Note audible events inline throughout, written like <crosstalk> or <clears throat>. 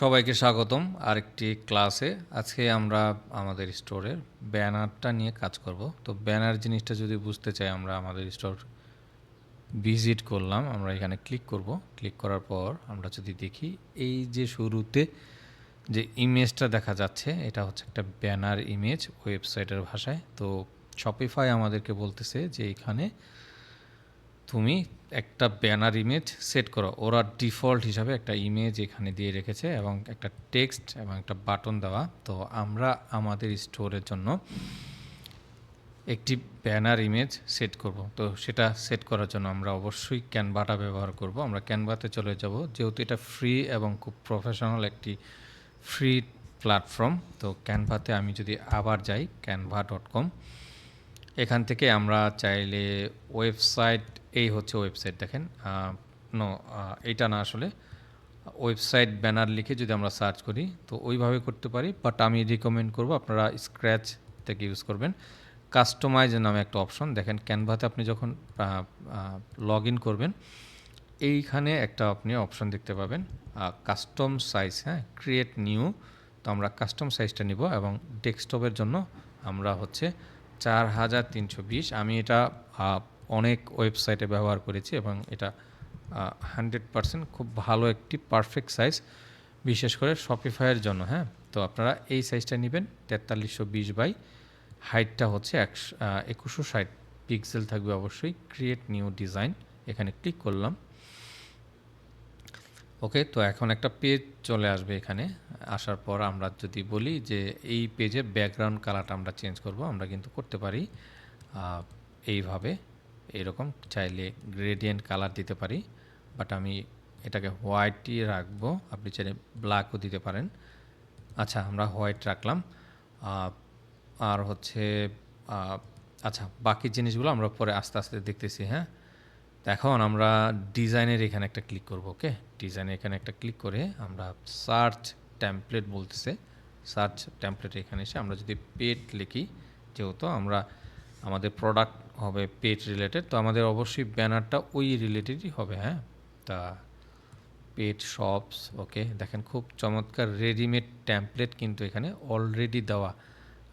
সবাইকে স্বাগতম আরেকটি ক্লাসে। আজকে আমরা আমাদের স্টোরের ব্যানারটা নিয়ে কাজ করব। তো ব্যানার জিনিসটা যদি বুঝতে চাই, আমরা আমাদের স্টোর ভিজিট করলাম, আমরা এখানে ক্লিক করব। ক্লিক করার পর আমরা যদি দেখি, এই যে শুরুতে যে ইমেজটা দেখা যাচ্ছে, এটা হচ্ছে একটা ব্যানার ইমেজ ওয়েবসাইটের ভাষায়। তো শপিফাই আমাদেরকে বলতেছে যে এখানে তুমি একটা ব্যানার ইমেজ সেট করো। ওরা ডিফল্ট হিসাবে একটা ইমেজ এখানে দিয়ে রেখেছে এবং একটা টেক্সট এবং একটা বাটন দেওয়া। তো আমরা আমাদের স্টোরের জন্য একটি ব্যানার ইমেজ সেট করব। তো সেটা সেট করার জন্য আমরা অবশ্যই ক্যানভাটা ব্যবহার করব। আমরা ক্যানভাতে চলে যাব। যেহেতু এটা ফ্রি এবং খুব প্রফেশনাল একটি ফ্রি প্ল্যাটফর্ম তো ক্যানভাতে আমি যদি আবার যাই ক্যানভা ডট কম এখান থেকে আমরা চাইলে ওয়েবসাইট, এই হচ্ছে ওয়েবসাইট দেখেন নো এইটা না আসলে, ওয়েবসাইট ব্যানার লিখে যদি আমরা সার্চ করি, তো ওইভাবে করতে পারি বাট আমি রিকমেন্ড করব আপনারা স্ক্র্যাচ থেকে ইউজ করবেন। কাস্টমাইজ নামে একটা অপশন দেখেন ক্যানভাতে আপনি যখন লগ ইন করবেন, এইখানে একটা আপনি অপশন দেখতে পাবেন কাস্টম সাইজ হ্যাঁ ক্রিয়েট নিউ তো আমরা কাস্টম সাইজটা নিব এবং ডেস্কটপের জন্য আমরা হচ্ছে চার হাজার তিনশো বিশ। আমি এটা অনেক ওয়েবসাইটে ব্যবহার করেছি এবং এটা হান্ড্রেড পারসেন্ট খুব ভালো একটি পারফেক্ট সাইজ, বিশেষ করে শপিফাইয়ের জন্য হ্যাঁ? তো আপনারা এই সাইজটা নেবেন, তেতাল্লিশশো বিশ বাই, হাইটটা হচ্ছে একশো একুশশো ষাট পিক্সেল থাকবে অবশ্যই, ক্রিয়েট নিউ ডিজাইন, এখানে ক্লিক করলাম। ওকে তো এখন একটা পেজ চলে আসবে এখানে। আসার পর আমরা যদি বলি যে এই পেজে ব্যাকগ্রাউন্ড কালারটা আমরা চেঞ্জ করব, আমরা কিন্তু করতে পারি এইভাবে। এরকম চাইলে গ্রেডিয়েন্ট কালার দিতে পারি বাট আমি এটাকে হোয়াইটই রাখব। আপনি চাইলে ব্ল্যাকও দিতে পারেন। আচ্ছা আমরা হোয়াইট রাখলাম। আর হচ্ছে আচ্ছা বাকি জিনিসগুলো আমরা পরে আস্তে আস্তে দেখতেছি হ্যাঁ? এখন আমরা ডিজাইনের এখানে একটা ক্লিক করব ওকে ডিজাইনে এখানে একটা ক্লিক করে আমরা সার্চ টেমপ্লেট বলতেছে। সার্চ টেমপ্লেট এখানে এসে আমরা যদি পেট লিখি, যেহেতু আমরা আমাদের প্রোডাক্ট হবে পেট রিলেটেড তো আমাদের অবশ্যই ব্যানারটা ওই রিলেটেডই হবে হ্যাঁ? তা পেট শপস ওকে দেখেন খুব চমৎকার রেডিমেড ট্যাম্পলেট কিন্তু এখানে অলরেডি দেওয়া।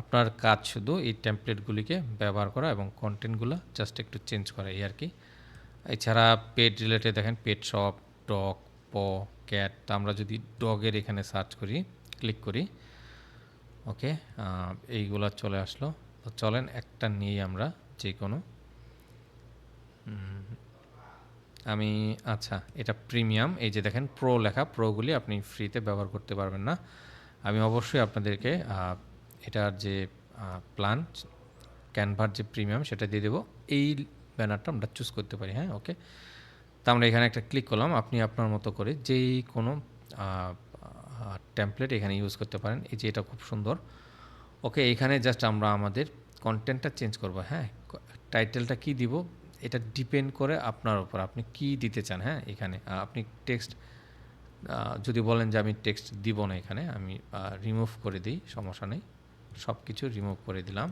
আপনার কাজ শুধু এই ট্যাম্পলেটগুলিকে ব্যবহার করা এবং কন্টেন্টগুলো জাস্ট একটু চেঞ্জ করা, এই আর কি। এছাড়া পেট রিলেটেড দেখেন পেট শপ ডগ প ক্যাট তা আমরা যদি ডগের এখানে সার্চ করি ক্লিক করি ওকে এইগুলো চলে আসলো। তো চলেন, একটা নিই আমরা যে কোনো আমি আচ্ছা এটা প্রিমিয়াম এই যে দেখেন প্রো লেখা প্রোগুলি আপনি ফ্রিতে ব্যবহার করতে পারবেন না। আমি অবশ্যই আপনাদেরকে এটার যে প্ল্যান ক্যানভার যে প্রিমিয়াম সেটা দিয়ে দেবো। এই ব্যানারটা আমরা চুজ করতে পারি হ্যাঁ ওকে তা আমরা এখানে একটা ক্লিক করলাম, আপনি আপনার মতো করে যেই কোনো টেমপ্লেট এখানে ইউজ করতে পারেন, এই যে এটা খুব সুন্দর। ওকে এখানে জাস্ট আমরা আমাদের কন্টেন্টটা চেঞ্জ করব হ্যাঁ? টাইটেলটা কি দিব, এটা ডিপেন্ড করে আপনার উপর, আপনি কি দিতে চান হ্যাঁ এখানে। আপনি টেক্সট যদি বলেন যে আমি টেক্সট দিব না এখানে, আমি রিমুভ করে দিই, সমস্যা নেই। সব কিছু রিমুভ করে দিলাম।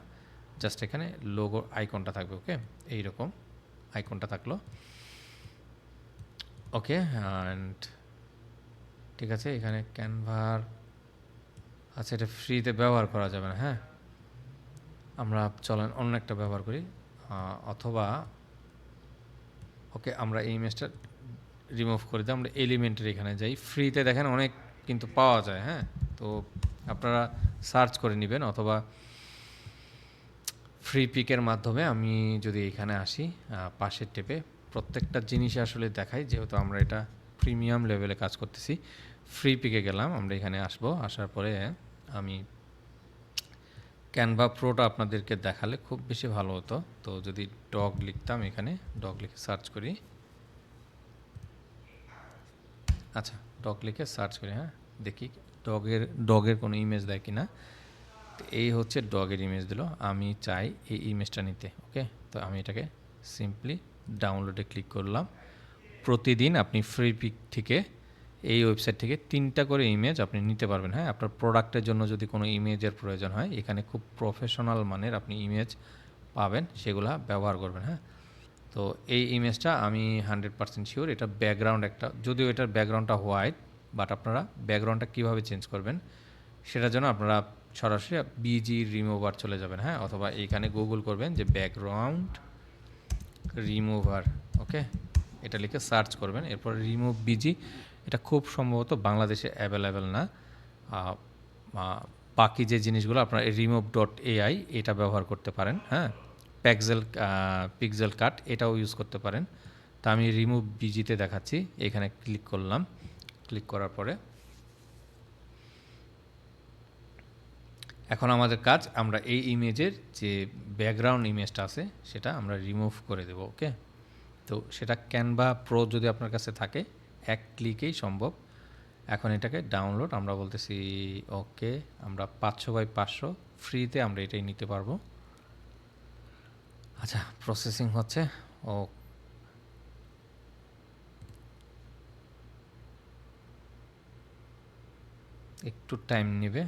জাস্ট এখানে লোগো আইকনটা থাকবে ওকে এইরকম আইকনটা থাকল। ওকে অ্যান্ড ঠিক আছে, এখানে ক্যানভার আচ্ছা এটা ফ্রিতে ব্যবহার করা যাবে না হ্যাঁ? আমরা চলেন, অন্য একটা ব্যবহার করি অথবা ওকে আমরা এই ইমেজটা রিমুভ করে দিই, আমরা এলিমেন্টের এখানে যাই। ফ্রিতে দেখেন অনেক কিন্তু পাওয়া যায় হ্যাঁ? তো আপনারা সার্চ করে নেবেন, অথবা ফ্রি পিকের মাধ্যমে আমি যদি এখানে আসি পাশের টেপে প্রত্যেকটা জিনিসই আসলে দেখাই, যেহেতু আমরা এটা প্রিমিয়াম লেভেলে কাজ করতেছি। ফ্রি পিকে গেলাম, আমরা এখানে আসব, আসার পরে আমি ক্যানভা প্রোটা আপনাদেরকে দেখালে খুব বেশি ভালো হতো। তো যদি ডগ লিখতাম এখানে ডগ লিখে সার্চ করি। আচ্ছা ডগ লিখে সার্চ করি হ্যাঁ? দেখি ডগের ডগের কোনো ইমেজ দেয় কি না এই হচ্ছে ডগের ইমেজ দিল। আমি চাই এই ইমেজটা নিতে ওকে তো আমি এটাকে সিম্পলি ডাউনলোডে ক্লিক করলাম। প্রতিদিন আপনি ফ্রি পিক থেকে এই ওয়েবসাইট থেকে তিনটা করে ইমেজ আপনি নিতে পারবেন হ্যাঁ? আপনার প্রোডাক্টের জন্য যদি কোনো ইমেজের প্রয়োজন হয়, এখানে খুব প্রফেশনাল মানের আপনি ইমেজ পাবেন, সেগুলা ব্যবহার করবেন হ্যাঁ? তো এই ইমেজটা আমি হান্ড্রেড পার্সেন্ট শিওর এটা ব্যাকগ্রাউন্ড একটা, যদিও এটার ব্যাকগ্রাউন্ডটা হোয়াইট বাট আপনারা ব্যাকগ্রাউন্ডটা কীভাবে চেঞ্জ করবেন, সেটার জন্য আপনারা সরাসরি বিজি রিমুভার চলে যাবেন হ্যাঁ? অথবা এইখানে গুগল করবেন যে ব্যাকগ্রাউন্ড রিমুভার ওকে এটা লিখে সার্চ করবেন, এরপর রিমুভ বিজি এটা খুব সম্ভবত বাংলাদেশে অ্যাভেলেবেল না। বাকি যে জিনিসগুলো আপনারা রিমুভ ডট এআই এটা ব্যবহার করতে পারেন হ্যাঁ? প্যাক্সেল পিক্সেল কাট এটাও ইউজ করতে পারেন। তা আমি রিমুভ বিজিতে দেখাচ্ছি, এখানে ক্লিক করলাম। ক্লিক করার পরে এখন আমাদের কাজ, আমরা এই ইমেজের যে ব্যাকগ্রাউন্ড ইমেজটা আছে, সেটা আমরা রিমুভ করে দেব ওকে তো সেটা ক্যানভা প্রো যদি আপনার কাছে থাকে, এক ক্লিকেই সম্ভব। এখন এটাকে ডাউনলোড আমরা বলতেছি ওকে আমরা পাঁচশো বাই পাঁচশো ফ্রিতে আমরা এটাই নিতে পারব। আচ্ছা প্রসেসিং হচ্ছে ও একটু টাইম নেবে।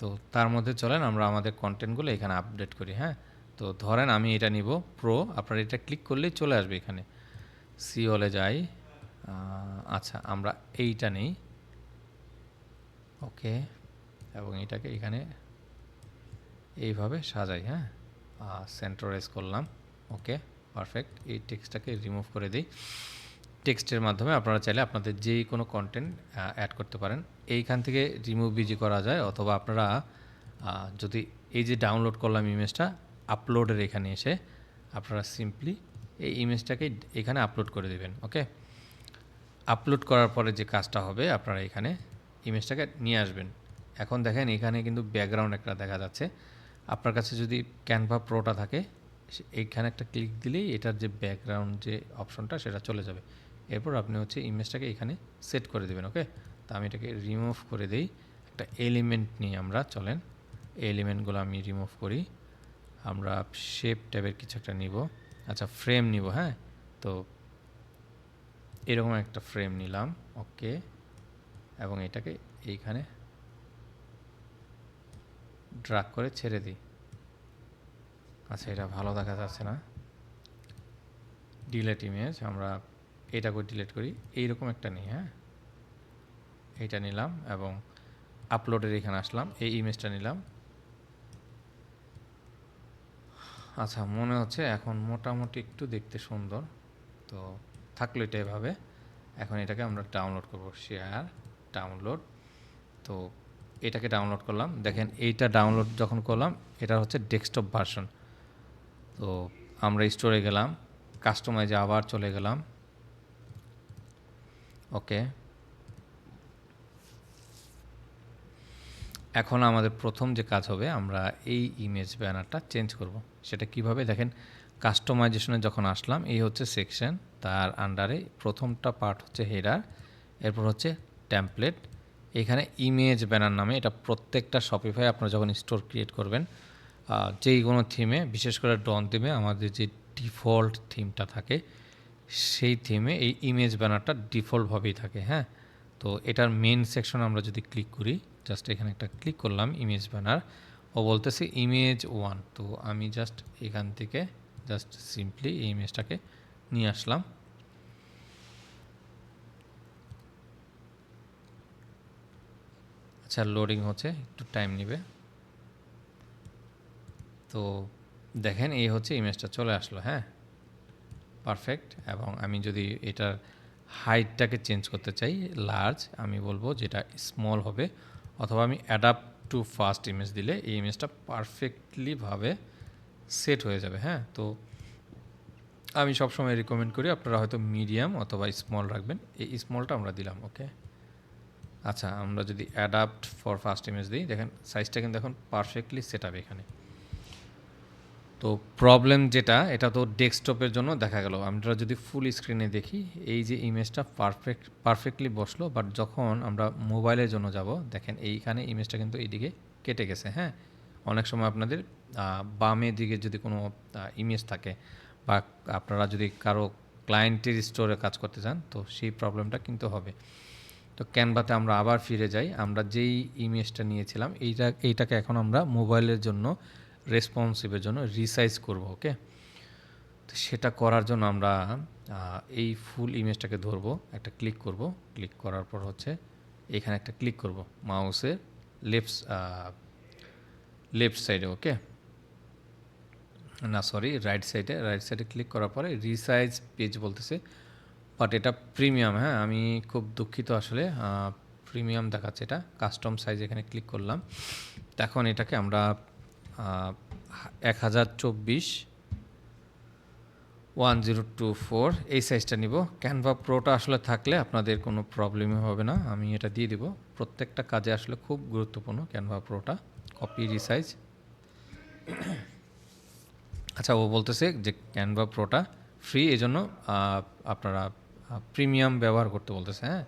তো তার মধ্যে চলেন, আমরা আমাদের কন্টেন্টগুলো এখানে আপডেট করি হ্যাঁ? তো ধরেন আমি এটা নিব প্রো আপনার এটা ক্লিক করলেই চলে আসবে এখানে। সিওলে যাই আচ্ছা আমরা এইটা নেই। ওকে, এবং এটাকে এখানে এইভাবে সাজাই হ্যাঁ? সেন্টারাইজ করলাম, ওকে পারফেক্ট এই টেক্সটটাকে রিমুভ করে দিই। টেক্সটের মাধ্যমে আপনারা চাইলে আপনাদের যেই কোনো কন্টেন্ট অ্যাড করতে পারেন। এইখান থেকে রিমুভ বিজি করা যায় অথবা আপনারা যদি এই যে ডাউনলোড করলাম ইমেজটা আপলোডের এখানে এসে আপনারা সিম্পলি এই ইমেজটাকে এখানে আপলোড করে দেবেন ওকে আপলোড করার পরে যে কাজটা হবে, আপনারা এখানে ইমেজটাকে নিয়ে আসবেন। এখন দেখেন এখানে কিন্তু ব্যাকগ্রাউন্ড একটা দেখা যাচ্ছে। আপনার কাছে যদি ক্যানভা প্রোটা থাকে এইখানে একটা ক্লিক দিলেই এটার যে ব্যাকগ্রাউন্ড যে অপশনটা সেটা চলে যাবে। এরপর আপনি হচ্ছে ইমেজটাকে এখানে সেট করে দেবেন ওকে তা আমি এটাকে রিমুভ করে দিই। একটা এলিমেন্ট নিয়ে আমরা, চলেন এলিমেন্টগুলো আমি রিমুভ করি। আমরা শেপ ট্যাবের কিছু একটা নিব। আচ্ছা ফ্রেম নিব হ্যাঁ? তো এরকম একটা ফ্রেম নিলাম ওকে এবং এটাকে এইখানে ড্রাগ করে ছেড়ে দিই। আচ্ছা এটা ভালো দেখা যাচ্ছে না। ডিলেট ইমেজ আমরা এটা করে ডিলিট করি। এইরকম একটা নিই হ্যাঁ? এইটা নিলাম এবং আপলোডের এখানে আসলাম, এই ইমেজটা নিলাম। আচ্ছা মনে হচ্ছে এখন মোটামুটি একটু দেখতে সুন্দর। তো থাকল এটা এভাবে। এখন এটাকে আমরা ডাউনলোড করব শেয়ার ডাউনলোড তো এটাকে ডাউনলোড করলাম। দেখেন, এইটা ডাউনলোড যখন করলাম, এটা হচ্ছে ডেস্কটপ ভার্সন তো আমরা স্টোরে গেলাম কাস্টমাইজে আবার চলে গেলাম। ওকে এখন আমাদের প্রথম যে কাজ হবে, আমরা এই ইমেজ ব্যানারটা চেঞ্জ করব। সেটা কীভাবে? দেখেন কাস্টমাইজেশনে যখন আসলাম, এই হচ্ছে সেকশন তার আন্ডারে প্রথমটা পার্ট হচ্ছে হেডার এরপর হচ্ছে ট্যাম্পলেট এখানে ইমেজ ব্যানার নামে এটা প্রত্যেকটা শপিফাই আপনারা যখন স্টোর ক্রিয়েট করবেন যেই কোনো থিমে বিশেষ করে ডন থিমে আমাদের যে ডিফল্ট থিমটা থাকে সেই থিমে এই ইমেজ ব্যানারটা ডিফল্টভাবেই থাকে হ্যাঁ? তো এটার মেন সেকশন আমরা যদি ক্লিক করি জাস্ট এখানে একটা ক্লিক করলাম ইমেজ ব্যানার ও বলতেছে ইমেজ ওয়ান তো আমি জাস্ট এখান থেকে জাস্ট সিম্পলি এই ইমেজটাকে নিয়ে আসলাম। আচ্ছা লোডিং হচ্ছে, একটু টাইম নেবে। তো দেখেন, এই হচ্ছে ইমেজটা চলে আসলো হ্যাঁ? পারফেক্ট এবং আমি যদি এটার হাইটটাকে চেঞ্জ করতে চাই লার্জ আমি বলব যেটা স্মল হবে অথবা আমি অ্যাডাপ্ট টু ফাস্ট ইমেজ দিলে এই ইমেজটা পারফেক্টলিভাবে সেট হয়ে যাবে হ্যাঁ? তো আমি সবসময় রিকমেন্ড করি আপনারা হয়তো মিডিয়াম অথবা স্মল রাখবেন, এই স্মলটা আমরা দিলাম ওকে আচ্ছা আমরা যদি অ্যাডাপ্ট ফর ফার্স্ট ইমেজ দিই, দেখেন সাইজটা কিন্তু এখন পারফেক্টলি সেট হবে এখানে। তো প্রবলেম যেটা, এটা তো ডেস্কটপের জন্য দেখা গেল। আমরা যদি ফুল স্ক্রিনে দেখি, এই যে ইমেজটা পারফেক্ট পারফেক্টলি বসল বাট যখন আমরা মোবাইলের জন্য যাব, দেখেন এইখানে ইমেজটা কিন্তু এইদিকে কেটে গেছে হ্যাঁ? অনেক সময় আপনাদের বামের দিকে যদি কোনো ইমেজ থাকে, বা আপনারা যদি কারও ক্লায়েন্টের স্টোরে কাজ করতে চান, তো সেই প্রবলেমটা কিন্তু হবে। তো ক্যানভাতে আমরা আবার ফিরে যাই। আমরা যেই ইমেজটা নিয়েছিলাম, এইটা, এইটাকে এখন আমরা মোবাইলের জন্য রেসপন্সিভের জন্য রিসাইজ করব ওকে তো সেটা করার জন্য আমরা এই ফুল ইমেজটাকে ধরবো, একটা ক্লিক করব ক্লিক করার পর হচ্ছে এখানে একটা ক্লিক করব মাউসের লেফট লেফট সাইডে ওকে না সরি রাইট সাইডে রাইট সাইডে ক্লিক করার পরে রিসাইজ পেজ বলতেছে বাট এটা প্রিমিয়াম হ্যাঁ? আমি খুব দুঃখিত আসলে প্রিমিয়াম দেখাচ্ছে এটা কাস্টম সাইজ এখানে ক্লিক করলাম। এখন এটাকে আমরা এক হাজার চব্বিশ ওয়ান জিরো টু ফোর এই সাইজটা নিব। ক্যানভা প্রোটা আসলে থাকলে আপনাদের কোনো প্রবলেমই হবে না। আমি এটা দিয়ে দিব। প্রত্যেকটা কাজে আসলে খুব গুরুত্বপূর্ণ ক্যানভা প্রোটা কপি রিসাইজ আচ্ছা ও বলতেছে যে ক্যানভা প্রোটা ফ্রি এই জন্য আপনারা প্রিমিয়াম ব্যবহার করতে বলতেছে হ্যাঁ?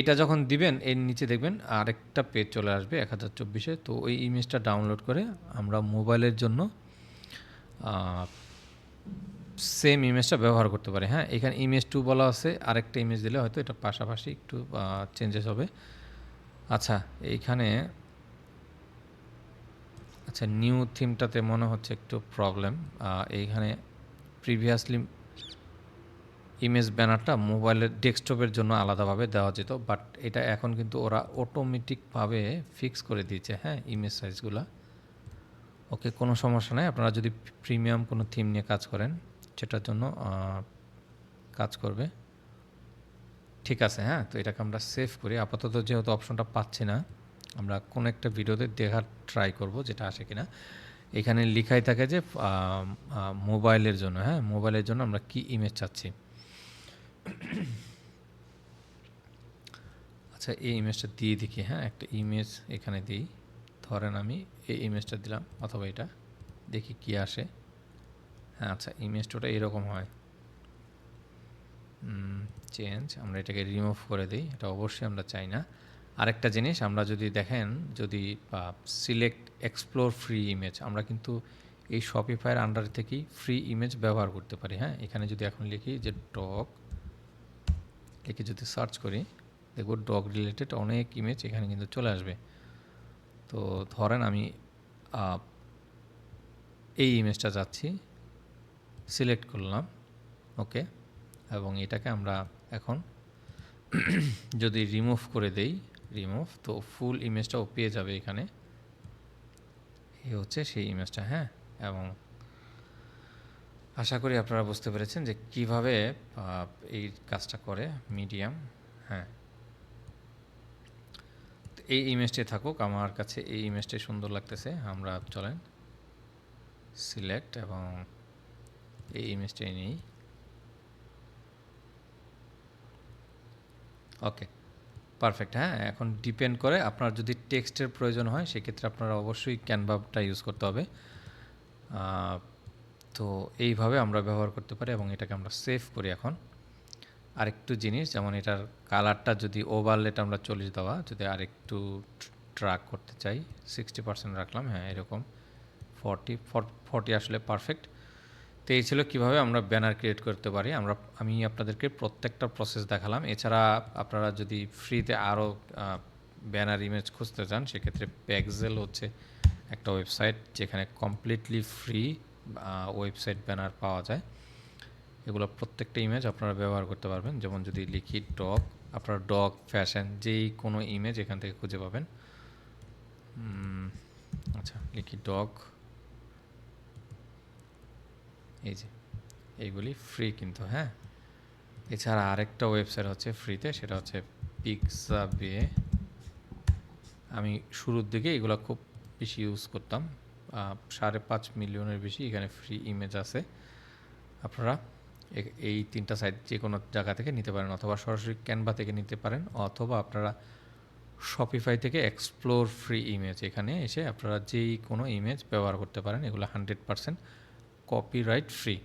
এটা যখন দিবেন, এর নিচে দেখবেন আরেকটা পেজ চলে আসবে, এক হাজার চব্বিশে। তো ওই ইমেজটা ডাউনলোড করে আমরা মোবাইলের জন্য সেম ইমেজটা ব্যবহার করতে পারি। হ্যাঁ এখানে ইমেজ টু বলা আছে, আরেকটা ইমেজ দিলে হয়তো এটা পাশাপাশি একটু চেঞ্জেস হবে। আচ্ছা এইখানে আচ্ছা নিউ থিমটাতে মনে হচ্ছে একটু প্রবলেম এইখানে প্রিভিয়াসলি ইমেজ ব্যানারটা মোবাইলের ডেস্কটপের জন্য আলাদাভাবে দেওয়া যেত বাট এটা এখন কিন্তু ওরা অটোমেটিকভাবে ফিক্স করে দিয়েছে হ্যাঁ ইমেজ সাইজগুলো ওকে কোনো সমস্যা নেই, আপনারা যদি প্রিমিয়াম কোনো থিম নিয়ে কাজ করেন, সেটার জন্য কাজ করবে। ঠিক আছে হ্যাঁ তো এটাকে আমরা সেভ করি। আপাতত যেহেতু অপশনটা পাচ্ছি না, আমরা কোন একটা ভিডিওতে দেখার ট্রাই করব যেটা আসে কিনা। এখানে লিখাই থাকে যে মোবাইলের জন্য হ্যাঁ মোবাইলের জন্য আমরা কি ইমেজ চাচ্ছি। <clears throat> আচ্ছা এই ইমেজটা দিয়ে দেখি হ্যাঁ? একটা ইমেজ এখানে দিই। ধরেন আমি এই ইমেজটা দিলাম, অথবা এটা। দেখি কি আসে। হ্যাঁ আচ্ছা ইমেজটা এরকম হয়। চেঞ্জ আমরা এটাকে রিমুভ করে দিই। এটা অবশ্যই আমরা চাই না। আরেকটা জিনিস, আমরা যদি দেখেন, যদি সিলেক্ট এক্সপ্লোর ফ্রি ইমেজ আমরা কিন্তু এই শপিফাইয়ের আন্ডার থেকেই ফ্রি ইমেজ ব্যবহার করতে পারি হ্যাঁ? এখানে যদি এখন লিখি যে ডগ লিখে যদি সার্চ করি, দেখব ডগ রিলেটেড অনেক ইমেজ এখানে কিন্তু চলে আসবে। তো ধরেন আমি এই ইমেজটা যাচ্ছি সিলেক্ট করলাম ওকে এবং এটাকে আমরা এখন <clears throat> যদি রিমুভ করে দেই রিমুভ তো ফুল ইমেজটাও পেয়ে যাবে এখানে। এই হচ্ছে সেই ইমেজটা হ্যাঁ? এবং আশা করি আপনারা বুঝতে পেরেছেন যে কীভাবে এই কাজটা করে, মিডিয়াম হ্যাঁ। এই ইমেজটি থাকুক, আমার কাছে এই ইমেজটাই সুন্দর লাগতেছে, আমরা চলেন। সিলেক্ট এবং এই ইমেজটাই নেই। ওকে, পারফেক্ট হ্যাঁ এখন ডিপেন্ড করে আপনার যদি টেক্সটের প্রয়োজন হয়, সেক্ষেত্রে আপনারা অবশ্যই ক্যানভাটা ইউজ করতে হবে। তো এইভাবে আমরা ব্যবহার করতে পারি এবং এটাকে আমরা সেভ করি এখন। আরেকটু জিনিস, যেমন এটার কালারটা যদি ওভারলেট আমরা চল্লিশ দেওয়া, যদি আরেকটু ট্রাক করতে চাই সিক্সটি পার্সেন্ট রাখলাম হ্যাঁ এরকম। ফর্টি ফর্টি আসলে পারফেক্ট তো এই ছিল কীভাবে আমরা ব্যানার ক্রিয়েট করতে পারি। আমরা, আমি আপনাদেরকে প্রত্যেকটা প্রসেস দেখালাম। এছাড়া আপনারা যদি ফ্রিতে আরও ব্যানার ইমেজ খুঁজতে চান, সেক্ষেত্রে প্যাকজেল হচ্ছে একটা ওয়েবসাইট যেখানে কমপ্লিটলি ফ্রি ওয়েবসাইট ব্যানার পাওয়া যায়। এগুলো প্রত্যেকটা ইমেজ আপনারা ব্যবহার করতে পারবেন। যেমন যদি লিখি ডগ আপনার ডগ ফ্যাশন যেই কোনো ইমেজ এখান থেকে খুঁজে পাবেন। আচ্ছা লিখি ডগ এই যে, এইগুলি ফ্রি কিন্তু হ্যাঁ? এছাড়া আরেকটা ওয়েবসাইট হচ্ছে ফ্রিতে সেটা হচ্ছে পিকসা বে আমি শুরুর দিকে এগুলো খুব বেশি ইউজ করতাম। সাড়ে পাঁচ মিলিয়নের বেশি এখানে ফ্রি ইমেজ আছে। আপনারা এই তিনটা সাইট যে কোনো জায়গা থেকে নিতে পারেন অথবা সরাসরি ক্যানভা থেকে নিতে পারেন অথবা আপনারা শপিফাই থেকে এক্সপ্লোর ফ্রি ইমেজ এখানে এসে আপনারা যেই কোনো ইমেজ ব্যবহার করতে পারেন, এগুলো হান্ড্রেড পারসেন্ট কপিরাইট free